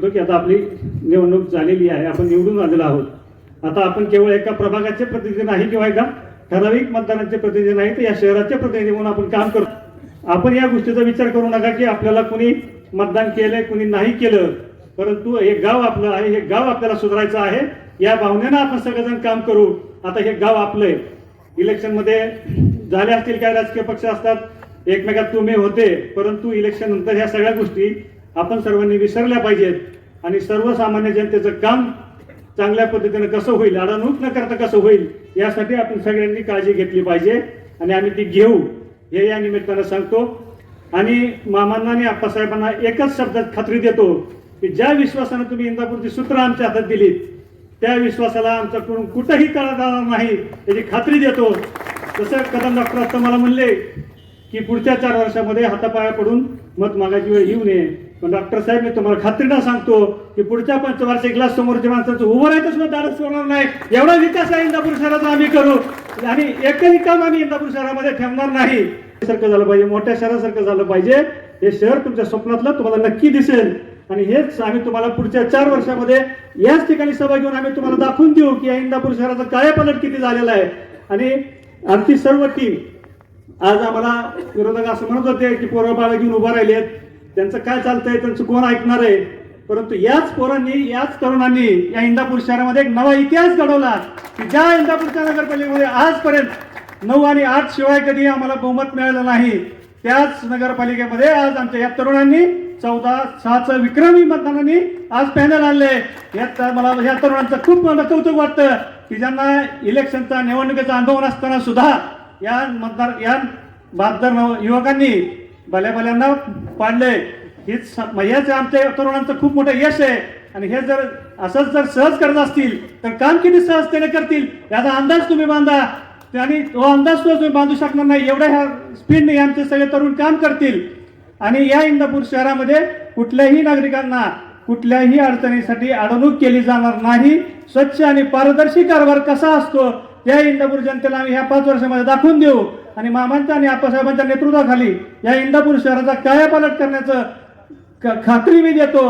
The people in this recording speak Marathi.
म्हणतो की आता आपली निवडणूक झालेली आहे आपण निवडून आलेलो आहोत. आता आपण केवळ एका प्रभागाचे प्रतिनिधी नाही किंवा एका ठराविक मतदारांचे प्रतिनिधी नाही तर या शहराचे प्रतिनिधी म्हणून आपण काम करतो. आपण या गोष्टीचा विचार करू नका की आपल्याला कुणी मतदान केलंय कुणी नाही केलं. परंतु हे गाव आपलं आहे हे गाव आपल्याला सुधारायचं आहे. या भावनेनं आपण सगळेजण काम करू. आता हे गाव आपलं आहे इलेक्शनमध्ये झाले असतील काय राजकीय पक्ष असतात एकमेकात तुम्ही होते परंतु इलेक्शन नंतर ह्या सगळ्या गोष्टी आपण सर्वांनी विसरल्या पाहिजेत. आणि सर्वसामान्य जनतेचं काम चांगल्या पद्धतीनं कसं होईल अडाणूक न करता कसं होईल यासाठी आपण सगळ्यांनी काळजी घेतली पाहिजे. आणि आम्ही ती घेऊ हे या निमित्तानं सांगतो. आणि मामांना आणि आप्पासाहेबांना एकच शब्दात खात्री देतो की ज्या विश्वासानं तुम्ही इंदापूरची सूत्र आमच्या हातात दिलीत त्या विश्वासाला आमच्याकडून कुठंही तळा जाणार नाही याची खात्री देतो. जसं कदम डॉक्टर आता मला म्हणले की पुढच्या चार वर्षामध्ये हातापाया पडून मत मागायची वेळ येऊ नये. पण डॉक्टर साहेब मी तुम्हाला खात्रीनं सांगतो की पुढच्या पंचवार्षिकला समोरच्या माणसाचं उभं राहायचं सुद्धा दारच होणार नाही. एवढा विकास आहे इंदापूर शहराचा आम्ही करू. आणि एकही काम आम्ही इंदापूर शहरामध्ये ठेवणार नाही. सारखं झालं पाहिजे मोठ्या शहरासारखं झालं पाहिजे. हे शहर तुमच्या स्वप्नातलं तुम्हाला नक्की दिसेल. आणि हेच आम्ही तुम्हाला पुढच्या चार वर्षामध्ये याच ठिकाणी सभा घेऊन आम्ही तुम्हाला दाखवून देऊ की या इंदापूर शहराचा कायापालट किती झालेला आहे. आणि आमची सर्व टीम आज आम्हाला विरोधक असं म्हणत होते की पोरं बाळ घेऊन उभा राहिलेत. त्यांचं काय चालतंय त्यांचं कोण ऐकणार आहे? परंतु याच पोरांनी याच तरुणांनी या इंदापूर शहरामध्ये एक नवा इतिहास घडवला. की ज्या इंदापूरच्या नगरपालिकेमध्ये आजपर्यंत नऊ आणि आठ शिवाय कधी आम्हाला बहुमत मिळालं नाही त्याच नगरपालिकेमध्ये आज आमच्या या तरुणांनी चौदा सहाचं विक्रमी मतदानाने आज पॅनल आणले यात मला या तरुणांचं खूप मला कौतुक वाटतं की ज्यांना इलेक्शनचा निवडणुकीचा अनुभव नसताना सुद्धा या मतदार या बहात्तर युवकांनी भल्या भल्यांना पाडले हीच स- याच आमच्या तरुणांचं खूप मोठं यश आहे. आणि हे जर असंच जर सहज करत असतील तर काम किती सहजतेने करतील याचा अंदाज तुम्ही बांधा. आणि तो अंदाज सुद्धा तुम्ही बांधू शकणार नाही. एवढ्या ह्या स्पीडने आमचे सगळे तरुण काम करतील. आणि या इंदापूर शहरामध्ये कुठल्याही नागरिकांना कुठल्याही अडचणीसाठी अडवणूक केली जाणार नाही. स्वच्छ आणि पारदर्शी कारभार कसा असतो या इंदापूर जनतेला आम्ही ह्या पाच वर्षामध्ये दाखवून देऊ. आणि मामांच्या आणि आप्पासाहेबांच्या नेतृत्वाखाली या इंदापूर शहराचा कायापालट करण्याचं खात्री मी देतो